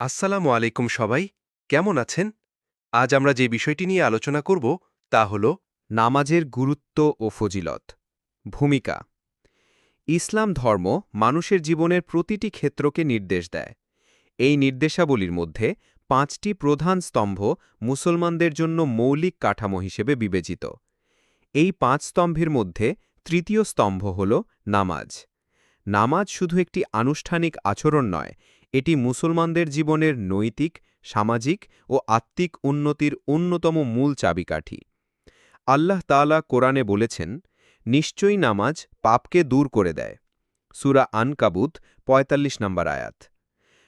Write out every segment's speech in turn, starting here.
আসসালামু আলাইকুম সবাই, কেমন আছেন? আজ আমরা যে বিষয়টি নিয়ে আলোচনা করব তা হল নামাজের গুরুত্ব ও ফজিলত। ভূমিকা। ইসলাম ধর্ম মানুষের জীবনের প্রতিটি ক্ষেত্রকে নির্দেশ দেয়। এই নির্দেশাবলীর মধ্যে পাঁচটি প্রধান স্তম্ভ মুসলমানদের জন্য মৌলিক কাঠামো হিসেবে বিবেচিত। এই পাঁচ স্তম্ভের মধ্যে তৃতীয় স্তম্ভ হল নামাজ। নামাজ শুধু একটি আনুষ্ঠানিক আচরণ নয় এটি মুসলমানদের জীবনের নৈতিক, সামাজিক ও আত্মিক উন্নতির অন্যতম মূল চাবিকাঠি। আল্লাহ তাআলা কোরআনে বলেছেন, নিশ্চয়ই নামাজ পাপকে দূর করে দেয়। সুরা আনকাবুত ৪৫ নম্বর আয়াত।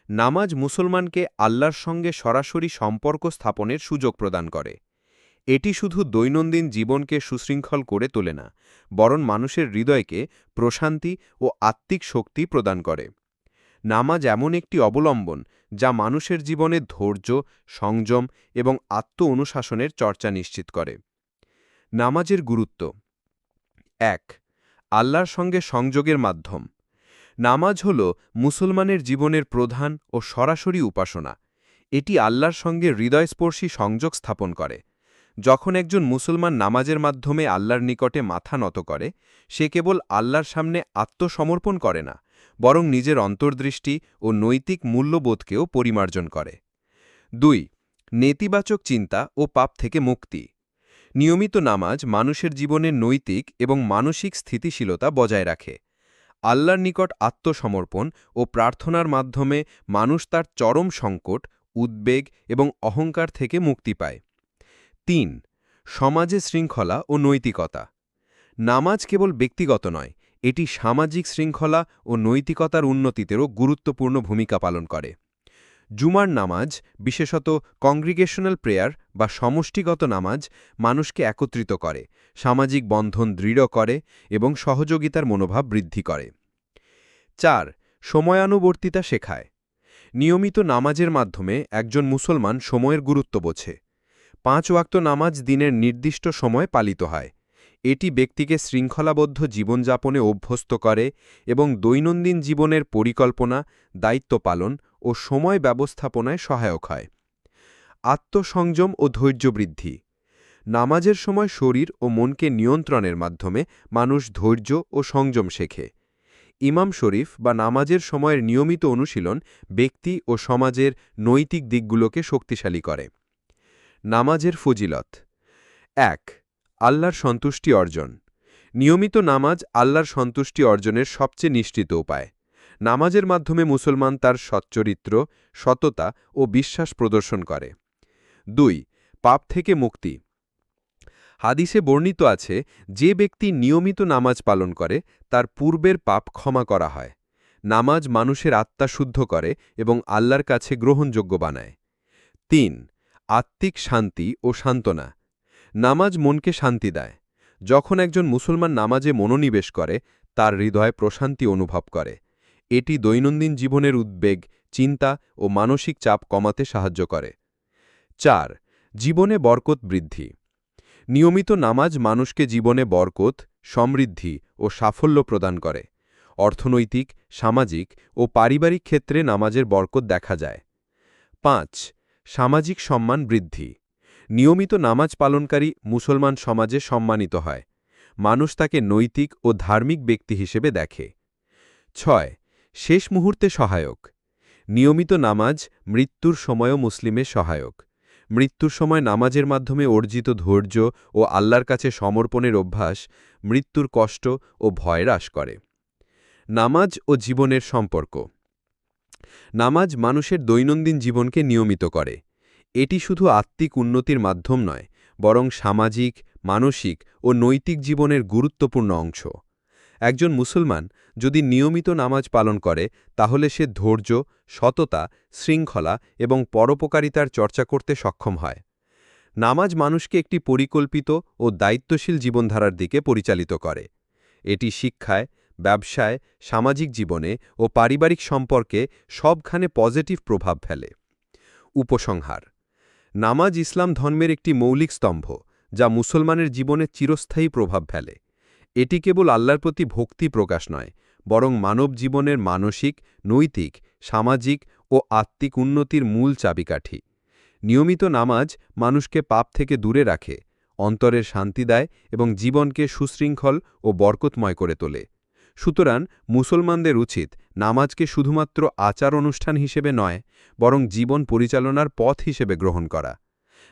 নামাজ মুসলমানকে আল্লাহর সঙ্গে সরাসরি সম্পর্ক স্থাপনের সুযোগ প্রদান করে। এটি শুধু দৈনন্দিন জীবনকে সুশৃঙ্খল করে তোলে না, বরং মানুষের হৃদয়কে প্রশান্তি ও আত্মিক শক্তি প্রদান করে। নামাজ এমন একটি অবলম্বন যা মানুষের জীবনে ধৈর্য, সংযম এবং আত্ম অনুশাসনের চর্চা নিশ্চিত করে। নামাজের গুরুত্ব। এক, আল্লাহর সঙ্গে সংযোগের মাধ্যম। নামাজ হল মুসলমানের জীবনের প্রধান ও সরাসরি উপাসনা। এটি আল্লাহর সঙ্গে হৃদয়স্পর্শী সংযোগ স্থাপন করে। যখন একজন মুসলমান নামাজের মাধ্যমে আল্লাহর নিকটে মাথা নত করে, সে কেবল আল্লাহর সামনে আত্মসমর্পণ করে না বরং নিজের অন্তর্দৃষ্টি ও নৈতিক মূল্যবোধকেও পরিমার্জন করে। দুই, নেতিবাচক চিন্তা ও পাপ থেকে মুক্তি। নিয়মিত নামাজ মানুষের জীবনে নৈতিক এবং মানসিক স্থিতিশীলতা বজায় রাখে। আল্লাহর নিকট আত্মসমর্পণ ও প্রার্থনার মাধ্যমে মানুষ তার চরম সংকট, উদ্বেগ এবং অহংকার থেকে মুক্তি পায়। তিন, সমাজে শৃঙ্খলা ও নৈতিকতা। নামাজ কেবল ব্যক্তিগত নয় এটি সামাজিক শৃঙ্খলা ও নৈতিকতার উন্নতিতেও গুরুত্বপূর্ণ ভূমিকা পালন করে। জুমার নামাজ, বিশেষত কংগ্রিগেশনাল প্রেয়ার বা সমষ্টিগত নামাজ, মানুষকে একত্রিত করে, সামাজিক বন্ধন দৃঢ় করে এবং সহযোগিতার মনোভাব বৃদ্ধি করে। চার, সময়ানুবর্তিতা শেখায়। নিয়মিত নামাজের মাধ্যমে একজন মুসলমান সময়ের গুরুত্ব বোঝে। পাঁচ ওয়াক্ত নামাজ দিনের নির্দিষ্ট সময় পালিত হয়। এটি ব্যক্তিকে শৃঙ্খলাবদ্ধ জীবনযাপনে অভ্যস্ত করে এবং দৈনন্দিন জীবনের পরিকল্পনা, দায়িত্ব পালন ও সময় ব্যবস্থাপনায় সহায়ক হয়। আত্মসংযম ও ধৈর্য বৃদ্ধি। নামাজের সময় শরীর ও মনকে নিয়ন্ত্রণের মাধ্যমে মানুষ ধৈর্য ও সংযম শেখে। ইমাম শরীফ বা নামাজের সময়ের নিয়মিত অনুশীলন ব্যক্তি ও সমাজের নৈতিক দিকগুলোকে শক্তিশালী করে। নামাজের ফজিলত। এক আল্লাহর সন্তুষ্টি অর্জন। নিয়মিত নামাজ আল্লাহর সন্তুষ্টি অর্জনের সবচেয়ে নিশ্চিত উপায়। নামাজের মাধ্যমে মুসলমান তার সচ্চরিত্র, সততা ও বিশ্বাস প্রদর্শন করে। দুই, পাপ থেকে মুক্তি। হাদিসে বর্ণিত আছে, যে ব্যক্তি নিয়মিত নামাজ পালন করে, তার পূর্বের পাপ ক্ষমা করা হয়। নামাজ মানুষের আত্মা শুদ্ধ করে এবং আল্লাহর কাছে গ্রহণযোগ্য বানায়। তিন, আত্মিক শান্তি ও সান্ত্বনা। নামাজ মনকে শান্তি দেয়। যখন একজন মুসলমান নামাজে মনোনিবেশ করে, তার হৃদয় প্রশান্তি অনুভব করে। এটি দৈনন্দিন জীবনের উদ্বেগ, চিন্তা ও মানসিক চাপ কমাতে সাহায্য করে। চার, জীবনে বরকত বৃদ্ধি। নিয়মিত নামাজ মানুষকে জীবনে বরকত, সমৃদ্ধি ও সাফল্য প্রদান করে। অর্থনৈতিক, সামাজিক ও পারিবারিক ক্ষেত্রে নামাজের বরকত দেখা যায়। পাঁচ, সামাজিক সম্মান বৃদ্ধি। নিয়মিত নামাজ পালনকারী মুসলমান সমাজে সম্মানিত হয়। মানুষ তাকে নৈতিক ও ধার্মিক ব্যক্তি হিসেবে দেখে। ছয়, শেষ মুহূর্তে সহায়ক। নিয়মিত নামাজ মৃত্যুর সময়ও মুসলিমের সহায়ক। মৃত্যুর সময় নামাজের মাধ্যমে অর্জিত ধৈর্য ও আল্লাহর কাছে সমর্পণের অভ্যাস মৃত্যুর কষ্ট ও ভয় হ্রাস করে। নামাজ ও জীবনের সম্পর্ক। নামাজ মানুষের দৈনন্দিন জীবনকে নিয়মিত করে। এটি শুধু আত্মিক উন্নতির মাধ্যম নয়, বরং সামাজিক, মানসিক ও নৈতিক জীবনের গুরুত্বপূর্ণ অংশ। একজন মুসলমান যদি নিয়মিত নামাজ পালন করে, তাহলে সে ধৈর্য, সততা, শৃঙ্খলা এবং পরোপকারিতার চর্চা করতে সক্ষম হয়। নামাজ মানুষকে একটি পরিকল্পিত ও দায়িত্বশীল জীবনধারার দিকে পরিচালিত করে। এটি শিক্ষায়, ব্যবসায়, সামাজিক জীবনে ও পারিবারিক সম্পর্কে সবখানে পজিটিভ প্রভাব ফেলে। উপসংহার নামাজ ইসলাম ধর্মের একটি মৌলিক স্তম্ভ, যা মুসলমানের জীবনে চিরস্থায়ী প্রভাব ফেলে। এটি কেবল আল্লাহর প্রতি ভক্তি প্রকাশ নয়, বরং মানব জীবনের মানসিক, নৈতিক, সামাজিক ও আত্মিক উন্নতির মূল চাবিকাঠি। নিয়মিত নামাজ মানুষকে পাপ থেকে দূরে রাখে, অন্তরের শান্তি দেয় এবং জীবনকে সুশৃঙ্খল ও বরকতময় করে তোলে। সুতরাং মুসলমানদের উচিত নামাজকে শুধুমাত্র আচার অনুষ্ঠান হিসেবে নয়, বরং জীবন পরিচালনার পথ হিসেবে গ্রহণ করা।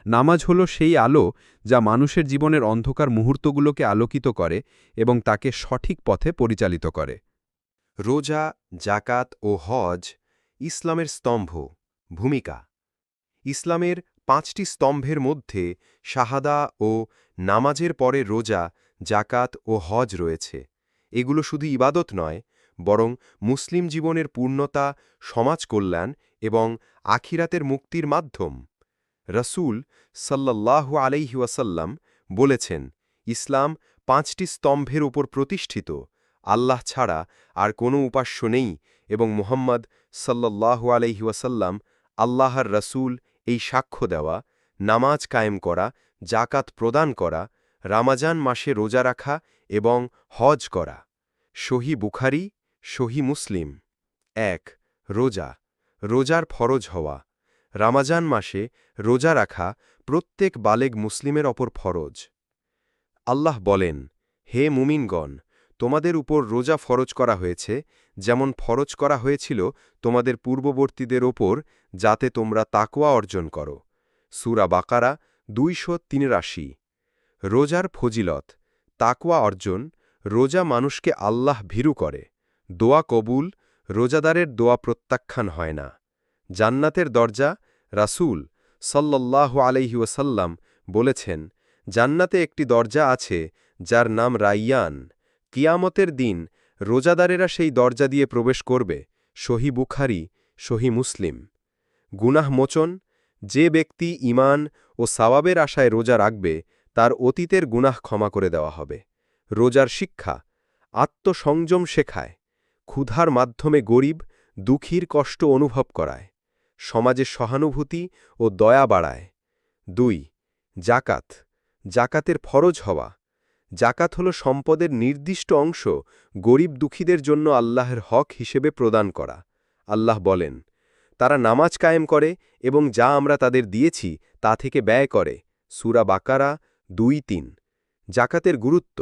নামাজ হল সেই আলো যা মানুষের জীবনের অন্ধকার মুহূর্তগুলোকে আলোকিত করে এবং তাকে সঠিক পথে পরিচালিত করে। রোজা জাকাত ও হজ ইসলামের স্তম্ভ, ভূমিকা। ইসলামের পাঁচটি স্তম্ভের মধ্যে শাহাদা ও নামাজের পরে রোজা জাকাত ও হজ রয়েছে। এগুলো শুধু ইবাদত নয় বরং মুসলিম জীবনের পূর্ণতা, সমাজ কল্যাণ এবং আখিরাতের মুক্তির মাধ্যম। রসুল সাল্লাল্লাহু আলাইহি ওয়াসাল্লাম বলেছেন, ইসলাম পাঁচটি স্তম্ভের উপর প্রতিষ্ঠিত। আল্লাহ ছাড়া আর কোনো উপাস্য নেই এবং মুহাম্মদ সাল্লাল্লাহু আলাইহি ওয়াসাল্লাম আল্লাহর রসুল এই সাক্ষ্য দেওয়া, নামাজ কায়েম করা জাকাত প্রদান করা, রামাজান মাসে রোজা রাখা এবং হজ করা। সহি বুখারি সহি মুসলিম। এক, রোজা। রোজার ফরজ হওয়া। রামাজান মাসে রোজা রাখা প্রত্যেক বালেগ মুসলিমের অপর ফরজ। আল্লাহ বলেন, হে মুমিনগণ, তোমাদের উপর রোজা ফরজ করা হয়েছে, যেমন ফরজ করা হয়েছিল তোমাদের পূর্ববর্তীদের ওপর, যাতে তোমরা তাকওয়া অর্জন করো। সুরা বাকারা দুইশো তিনরাশি রোজার ফজিলত, তাকওয়া অর্জন, রোজা মানুষকে আল্লাহ ভীরু করে। দোয়া কবুল, রোজাদারের দোয়া প্রত্যাখ্যান হয় না। জান্নাতের দরজা রাসূল সাল্লাল্লাহু আলাইহি ওয়াসাল্লাম বলেছেন, জান্নাতে একটি দরজা আছে যার নাম রাইয়ান। কিয়ামতের দিন রোজাদারেরা সেই দরজা দিয়ে প্রবেশ করবে, সহি বুখারি, সহি মুসলিম। গুনাহ মোচন, যে ব্যক্তি ইমান ও সাওয়াবের আশায় রোজা রাখবে, তার অতীতের গুনাহ ক্ষমা করে দেওয়া হবে। রোজার শিক্ষা আত্মসংযম শেখায়। ক্ষুধার মাধ্যমে গরিব দুঃখীর কষ্ট অনুভব করায়, সমাজে সহানুভূতি ও দয়া বাড়ায়। দুই, জাকাত। জাকাতের ফরজ হওয়া। জাকাত হল সম্পদের নির্দিষ্ট অংশ গরিব দুঃখীদের জন্য আল্লাহের হক হিসেবে প্রদান করা। আল্লাহ বলেন, তারা নামাজ কায়েম করে এবং যা আমরা তাদের দিয়েছি তা থেকে ব্যয় করে। সুরা বাকারা দুই তিন। জাকাতের গুরুত্ব।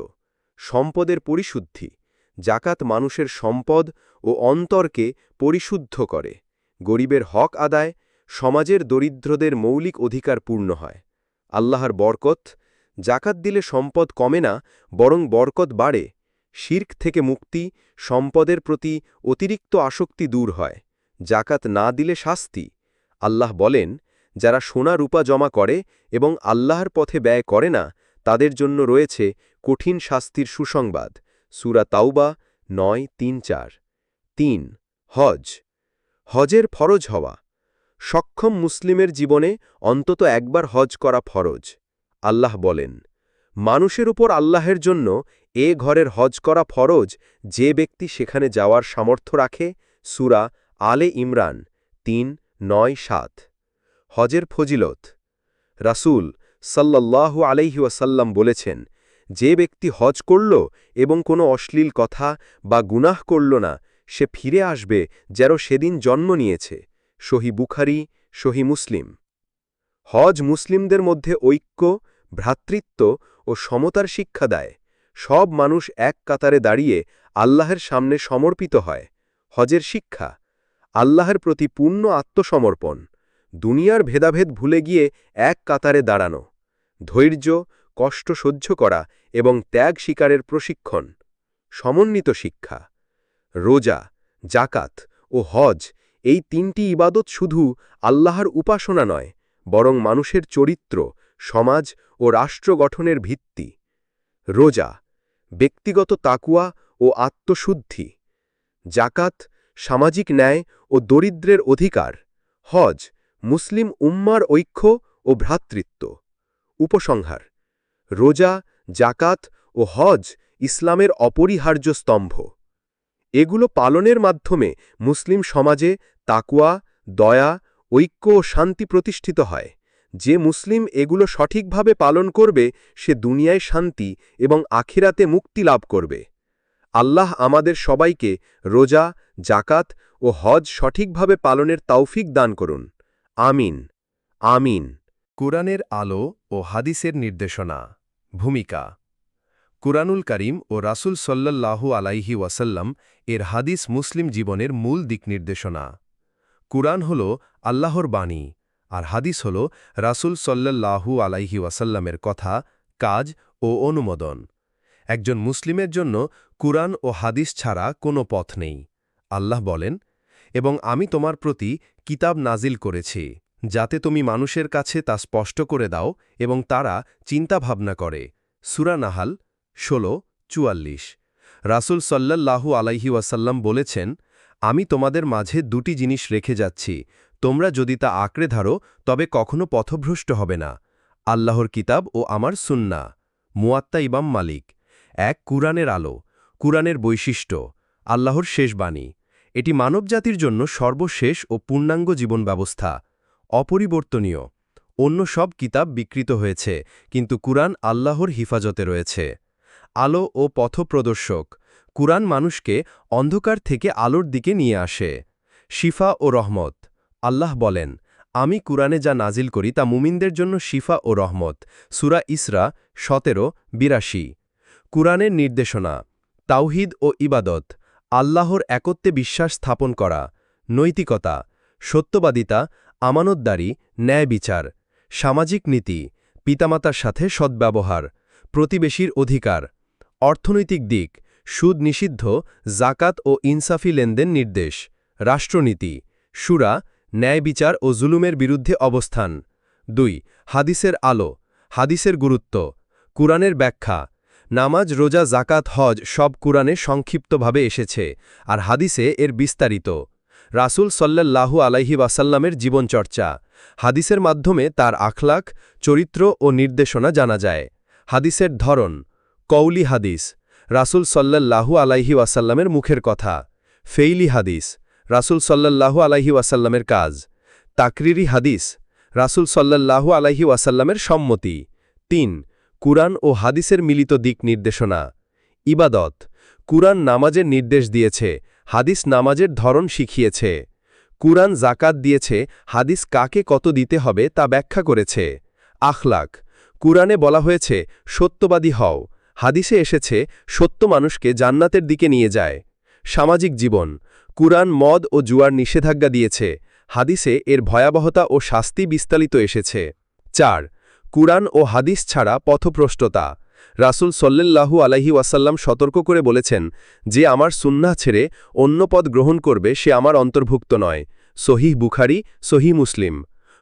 সম্পদের পরিশুদ্ধি। জাকাত মানুষের সম্পদ ও অন্তরকে পরিশুদ্ধ করে, গরিবের হক আদায়, সমাজের দরিদ্রদের মৌলিক অধিকার পূর্ণ হয়। আল্লাহর বরকত জাকাত দিলে সম্পদ কমে না, বরং বরকত বাড়ে, শির্ক থেকে মুক্তি, সম্পদের প্রতি অতিরিক্ত আসক্তি দূর হয় জাকাত না দিলে শাস্তি। আল্লাহ বলেন, যারা সোনা রূপা জমা করে এবং আল্লাহর পথে ব্যয় করে না, তাদের জন্য রয়েছে কঠিন শাস্তির সুসংবাদ। সুরা তাওবা নয়, তিন, চার। তিন, হজ। হজের ফরজ হওয়া। সক্ষম মুসলিমের জীবনে অন্তত একবার হজ করা ফরজ। আল্লাহ বলেন, মানুষের উপর আল্লাহের জন্য এ ঘরের হজ করা ফরজ যে ব্যক্তি সেখানে যাওয়ার সামর্থ্য রাখে, সুরা আলে ইমরান, তিন, নয়, সাত। হজের ফজিলত। রাসূল সাল্লাল্লাহু আলাইহি ওয়াসাল্লাম বলেছেন যে ব্যক্তি হজ করল এবং কোনো অশ্লীল কথা বা গুনাহ করল না, সে ফিরে আসবে যেন সেদিন জন্ম নিয়েছে। সহি বুখারি, সহি মুসলিম। হজ মুসলিমদের মধ্যে ঐক্য, ভ্রাতৃত্ব ও সমতার শিক্ষা দেয়। সব মানুষ এক কাতারে দাঁড়িয়ে আল্লাহের সামনে সমর্পিত হয়। হজের শিক্ষা, আল্লাহের প্রতি পূর্ণ আত্মসমর্পণ। দুনিয়ার ভেদাভেদ ভুলে গিয়ে এক কাতারে দাঁড়ানো। ধৈর্য কষ্ট সহ্য করা এবং ত্যাগ শিকারের প্রশিক্ষণ, সমন্বিত শিক্ষা, রোজা জাকাত ও হজ এই তিনটি ইবাদত শুধু আল্লাহর উপাসনা নয়, বরং মানুষের চরিত্র, সমাজ ও রাষ্ট্র গঠনের ভিত্তি। রোজা, ব্যক্তিগত তাকুয়া ও আত্মশুদ্ধি। জাকাত সামাজিক ন্যায় ও দরিদ্রের অধিকার। হজ, মুসলিম উম্মার ঐক্য ও ভ্রাতৃত্ব। উপসংহার রোজা জাকাত ও হজ ইসলামের অপরিহার্য স্তম্ভ। এগুলো পালনের মাধ্যমে মুসলিম সমাজে তাকুয়া দয়া, ঐক্য ও শান্তি প্রতিষ্ঠিত হয়। যে মুসলিম এগুলো সঠিকভাবে পালন করবে, সে দুনিয়ায় শান্তি এবং আখিরাতে মুক্তি লাভ করবে। আল্লাহ আমাদের সবাইকে রোজা জাকাত ও হজ সঠিকভাবে পালনের তৌফিক দান করুন। আমিন। আমিন। কুরআনের আলো ও হাদিসের নির্দেশনা। ভূমিকা। কুরআনুল করিম ও রাসূল সল্লাল্লাহু আলাইহি ওয়াসাল্লাম এর হাদিস মুসলিম জীবনের মূল দিক নির্দেশনা। কুরআন হল আল্লাহর বাণী, আর হাদিস হল রাসূল সল্লাল্লাহু আলাইহি ওয়াসাল্লামের কথা, কাজ ও অনুমোদন। একজন মুসলিমের জন্য কুরআন ও হাদিস ছাড়া কোনো পথ নেই। আল্লাহ বলেন, এবং আমি তোমার প্রতি কিতাব নাজিল করেছি। যাতে তুমি মানুষের কাছে তা স্পষ্ট করে দাও এবং তারা চিন্তাভাবনা করে। সুরা নাহাল, ষোলো, চুয়াল্লিশ। রাসূল সল্লাল্লাহু আলাইহি ওয়াসাল্লাম বলেছেন, আমি তোমাদের মাঝে দুটি জিনিস রেখে যাচ্ছি। তোমরা যদি তা আঁকড়ে ধারো, তবে কখনো পথভ্রষ্ট হবে না। আল্লাহর কিতাব ও আমার সুন্না মুয়াত্তা ইবাম মালিক। এক, কুরআনের আলো। কুরআনের বৈশিষ্ট্য। আল্লাহর শেষ বাণী। এটি মানবজাতির জন্য সর্বশেষ ও পূর্ণাঙ্গ জীবন ব্যবস্থা অপরিবর্তনীয়। অন্য সব কিতাব বিকৃত হয়েছে, কিন্তু কুরআন আল্লাহর হিফাজতে রয়েছে। আলো ও পথপ্রদর্শক। কুরআন মানুষকে অন্ধকার থেকে আলোর দিকে নিয়ে আসে। শিফা ও রহমত। আল্লাহ বলেন, আমি কুরআনে যা নাজিল করি তা মুমিনদের জন্য শিফা ও রহমত। সুরা ইসরা সতেরো, বিরাশি। কুরআনের নির্দেশনা, তাওহিদ ও ইবাদত, আল্লাহর একত্বে বিশ্বাস স্থাপন করা, নৈতিকতা, সত্যবাদিতা আমানতদারি, ন্যায় বিচার, সামাজিক নীতি, পিতামাতার সাথে সদ্ব্যবহার, প্রতিবেশীর অধিকার, অর্থনৈতিক দিক, সুদ নিষিদ্ধ, জাকাত ও ইনসাফি লেনদেন নির্দেশ, রাষ্ট্রনীতি, সুরা, ন্যায় বিচার ও জুলুমের বিরুদ্ধে অবস্থান। দুই, হাদিসের আলো, হাদিসের গুরুত্ব, কুরআনের ব্যাখ্যা, নামাজ, রোজা, জাকাত, হজ সব কুরআনে সংক্ষিপ্তভাবে এসেছে, আর হাদিসে এর বিস্তারিত। রাসূল সল্লাল্লাহু আলাইহি ওয়াসাল্লামের জীবনচর্চা। হাদিসের মাধ্যমে তার আখলাক চরিত্র ও নির্দেশনা জানা যায়। হাদিসের ধরন কৌলি হাদিস, রাসূল সল্লাল্লাহু আলাইহি ওয়াসাল্লামের মুখের কথা। ফেইলি হাদিস, রাসূল সল্লাল্লাহু আলাইহি ওয়াসাল্লামের কাজ। তাকরিরি হাদিস, রাসূল সল্লাল্লাহু আলাইহি ওয়াসাল্লামের সম্মতি। তিন, কুরআন ও হাদিসের মিলিত দিক নির্দেশনা। ইবাদত, কুরআন নামাজের নির্দেশ দিয়েছে হাদিস নামাজের ধরন শিখিয়েছে। কুরআন জাকাত দিয়েছে, হাদিস কাকে কত দিতে হবে তা ব্যাখ্যা করেছে। আখলাক, কুরআনে বলা হয়েছে, সত্যবাদী হও। হাদিসে এসেছে, সত্য মানুষকে জান্নাতের দিকে নিয়ে যায়। সামাজিক জীবন, কুরআন মদ ও জুয়ার নিষেধাজ্ঞা দিয়েছে। হাদিসে এর ভয়াবহতা ও শাস্তি বিস্তারিত এসেছে। চার, কুরআন ও হাদিস ছাড়া পথপ্রষ্টতা রাসূল সল্লাল্লাহু আলাইহি ওয়াসাল্লাম সতর্ক করে বলেছেন, যে আমার সুন্নাহ ছেড়ে অন্য পদ গ্রহণ করবে, সে আমার অন্তর্ভুক্ত নয়। সহিহ বুখারি সহি মুসলিম।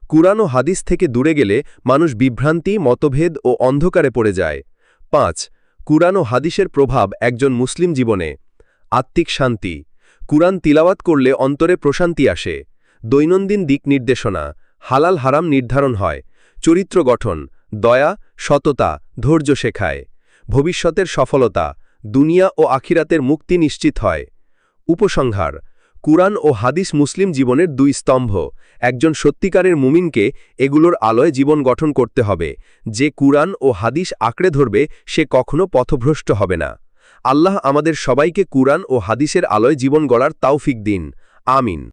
কুরআন ও হাদিস থেকে দূরে গেলে মানুষ বিভ্রান্তি, মতভেদ ও অন্ধকারে পড়ে যায়। পাঁচ, কুরআন ও হাদিসের প্রভাব একজন মুসলিম জীবনে। আত্মিক শান্তি। কুরআন তিলাওয়াত করলে অন্তরে প্রশান্তি আসে। দৈনন্দিন দিক নির্দেশনা। হালাল হারাম নির্ধারণ হয়। চরিত্র গঠন। দয়া, সততা, ধৈর্য শেখায়। ভবিষ্যতের সফলতা, দুনিয়া ও আখিরাতের মুক্তি নিশ্চিত হয়। উপসংহার, কুরআন ও হাদিস মুসলিম জীবনের দুই স্তম্ভ। একজন সত্যিকারের মুমিনকে এগুলোর আলোয় জীবন গঠন করতে হবে। যে কুরআন ও হাদিস আঁকড়ে ধরবে, সে কখনো পথভ্রষ্ট হবে না। আল্লাহ আমাদের সবাইকে কুরআন ও হাদিসের আলোয় জীবন গড়ার তাওফিক দিন। আমিন।